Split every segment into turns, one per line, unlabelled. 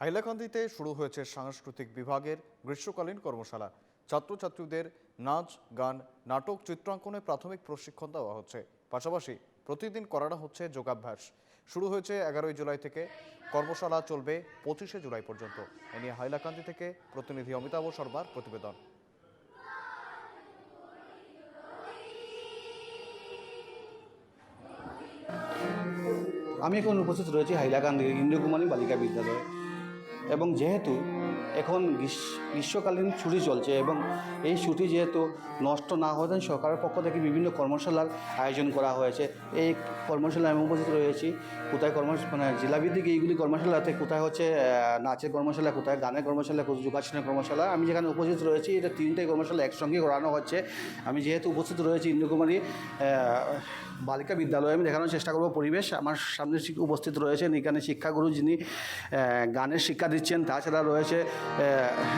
হাইলাকান্দিতে শুরু হয়েছে সাংস্কৃতিক বিভাগের গ্রীষ্মকালীন কর্মশালা। ছাত্রছাত্রীদের নাচ, গান, নাটক, চিত্রাঙ্কনে প্রাথমিক প্রশিক্ষণ দেওয়া হচ্ছে। পাশাপাশি প্রতিদিন করানো হচ্ছে যোগাভ্যাস। শুরু হয়েছে এগারোই জুলাই থেকে। কর্মশালা চলবে পঁচিশে জুলাই পর্যন্ত। এ নিয়ে হাইলাকান্দি থেকে প্রতিনিধি অমিতাভ শর্মার প্রতিবেদন।
আমি এখন উপস্থিত রয়েছি হাইলাকান্দি ইন্দ্রকুমারী বালিকা বিদ্যালয়ে। এবং যেহেতু এখন গ্রীষ্মকালীন ছুটি চলছে এবং এই ছুটি যেহেতু নষ্ট না হতেন সরকারের পক্ষ থেকে বিভিন্ন কর্মশালার আয়োজন করা হয়েছে। এই কর্মশালায় আমি উপস্থিত রয়েছি। কোথায় কর্ম মানে জেলাভিত্তিক এইগুলি কর্মশালাতে কোথায় হচ্ছে নাচের কর্মশালা, কোথায় গানের কর্মশালা যোগাসনের কর্মশালা, আমি যেখানে উপস্থিত রয়েছি, এটা তিনটাই কর্মশালা একসঙ্গে করানো হচ্ছে। আমি যেহেতু উপস্থিত রয়েছি ইন্দ্রকুমারী বালিকা বিদ্যালয়ে, আমি দেখানোর চেষ্টা করব পরিবেশ। আমার সামনে উপস্থিত রয়েছেন, এখানে শিক্ষাগুরু যিনি গানের শিক্ষা দিচ্ছেন, তাছাড়া রয়েছে আহ,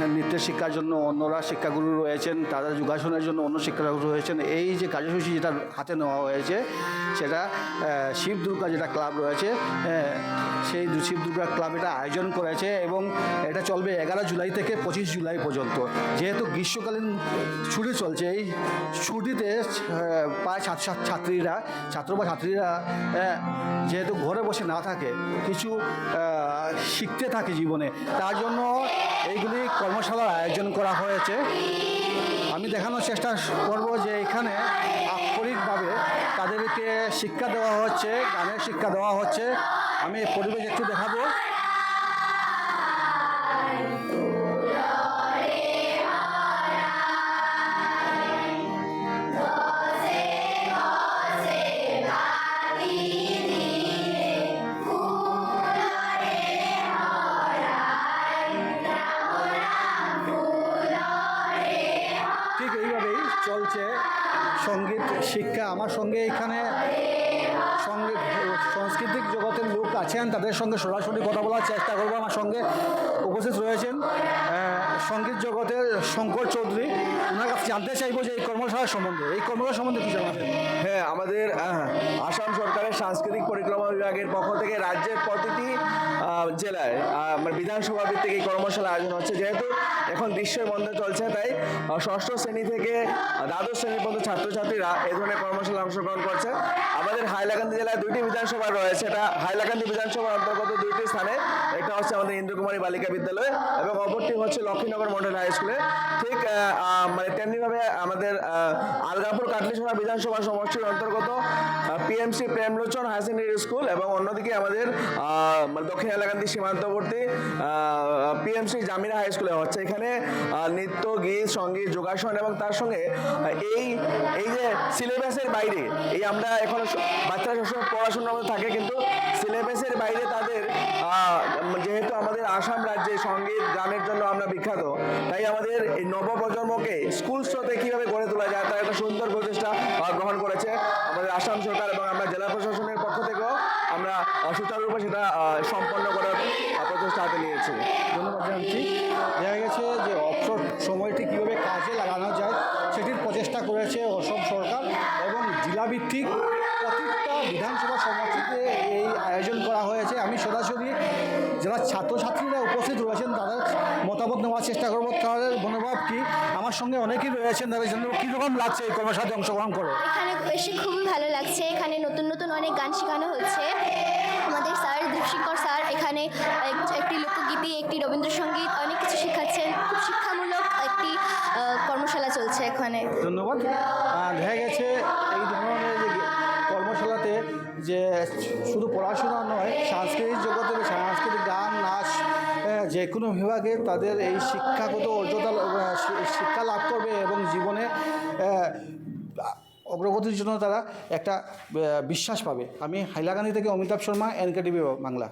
নৃত্যের শিক্ষার জন্য অন্যরা শিক্ষাগুরু রয়েছেন তাদের যোগাসনের জন্য অন্য শিক্ষাগুরু রয়েছেন এই যে কার্যসূচি যেটা হাতে নেওয়া হয়েছে সেটা শিব দুর্গা যেটা ক্লাব রয়েছে সেই শিব দুর্গা ক্লাব এটা আয়োজন করেছে এবং এটা চলবে এগারো জুলাই থেকে পঁচিশ জুলাই পর্যন্ত। যেহেতু গ্রীষ্মকালীন ছুটি চলছে এই ছুটিতে প্রায় ছাত্র ছাত্র- ছাত্রীরা ছাত্র বা ছাত্রীরা যেহেতু ঘরে বসে না থাকে কিছু শিখতে থাকে জীবনে তার জন্য এইগুলি কর্মশালার আয়োজন করা হয়েছে। আমি দেখানোর চেষ্টা করব যে এখানে আক্ষরিকভাবে তাদেরকে শিক্ষা দেওয়া হচ্ছে, গানের শিক্ষা দেওয়া হচ্ছে। আমি পরিবেশ একটু দেখাবো। চলছে। সংগীত, শিক্ষা, আমার সঙ্গে এখানে সংগীত সাংস্কৃতিক জগতের লোক আছেন, তাদের সঙ্গে সরাসরি কথা বলার চেষ্টা করব। আমার সঙ্গে উপস্থিত রয়েছেন সংগীত জগতের শঙ্কর চৌধুরী, ওনার কাছে জানতে চাইব যে এই কর্মশালার সম্বন্ধে, এই কর্মশালা সম্বন্ধে কি জানাবেন
হ্যাঁ আমাদের আসাম সরকারের সাংস্কৃতিক পরিক্রমা বিভাগের পক্ষ থেকে রাজ্যের প্রতিটি জেলায় মানে বিধানসভা ভিত্তিক এই কর্মশালা আয়োজন হচ্ছে। যেহেতু এখন গ্রীষ্মের বন্ধ চলছে, তাই ষষ্ঠ শ্রেণি থেকে দ্বাদশ শ্রেণি পর্যন্ত ছাত্রছাত্রীরা এ ধরনের কর্মশালা অংশগ্রহণ করছে। আমাদের হাইলাকান্দি জেলায় দুইটি বিধানসভা রয়েছে। এটা হাইলাকান্দি বিধানসভার অন্তর্গত দুইটি স্থানে। একটা হচ্ছে আমাদের ইন্দ্রকুমারী বালিকা বিদ্যালয় এবং অপরটি হচ্ছে লক্ষ্মীনগর মডেল হাই স্কুলে। ঠিক মানে তেমনিভাবে আমাদের আলগাপুর কাটলিছড়া বিধানসভা সমষ্টির অন্তর্গত PMC Premlochan higher secondary school এবং অন্যদিকে আমাদের মানে দক্ষিণ হাইলাকান্দি সীমান্তবর্তী পিএমসি জামিরা হাই স্কুলে হচ্ছে। এখানে নৃত্য, গীত, সংগীত, যোগাসন এবং তার সঙ্গে এই এই যে সিলেবাসের বাইরে, এই আমরা এখন বাচ্চারা সবসময় পড়াশোনার মধ্যে থাকে, কিন্তু সিলেবাসের বাইরে তাদের যেহেতু আমাদের আসাম রাজ্যে সংগীত গানের জন্য আমরা বিখ্যাত, তাই আমাদের এই নবপ্রজন্মকে স্কুল স্রোতে কীভাবে গড়ে তোলা যায় তার একটা সুন্দর প্রচেষ্টা গ্রহণ করেছে আমাদের আসাম সরকার এবং আমরা জেলা প্রশাসনের পক্ষ থেকেও আমরা সুচারুরূপে সেটা সম্পন্ন করার প্রচেষ্টা হাতে নিয়েছি।
ধন্যবাদ জানাচ্ছি। দেখা গেছে যে অবসর সময়টি কীভাবে কাজে লাগানো যায়, সেটির প্রচেষ্টা করেছে অসম সরকার এবং জেলাভিত্তিক বিধানসভা সমষ্টিতে এই আয়োজন করা হয়েছে। আমি সরাসরি যারা ছাত্রছাত্রীরা উপস্থিত রয়েছেন। তাদের মতামত নেওয়ার চেষ্টা করব। তাদের মনোভাব কি? আমার সঙ্গে অনেকেই রয়েছেন। তাদের জন্য কীরকম লাগছে এই কর্মশালাতে অংশগ্রহণ করে?
এখানে এসে খুবই ভালো লাগছে। এখানে নতুন নতুন অনেক গান শেখানো হচ্ছে। আমাদের স্যার দীপশিকর স্যার এখানে এক- একটি লোকগীতি একটি রবীন্দ্রসঙ্গীত অনেক কিছু শেখাচ্ছেন। খুব শিক্ষামূলক একটি কর্মশালা চলছে এখানে।
ধন্যবাদ। দেখা গেছে এই ধরনের যে কর্মশালাতে যে শুধু পড়াশোনা নয়, সাংস্কৃতিক জগতে সাংস্কৃতিক গান, নাচ যে কোনো বিভাগে তাদের এই শিক্ষাগত অর্জতা শিক্ষা লাভ করবে এবং জীবনে অগ্রগতির জন্য তারা একটা বিশ্বাস পাবে। আমি হাইলাকান্দি থেকে অমিতাভ শর্মা, এনকেটিভি বাংলা।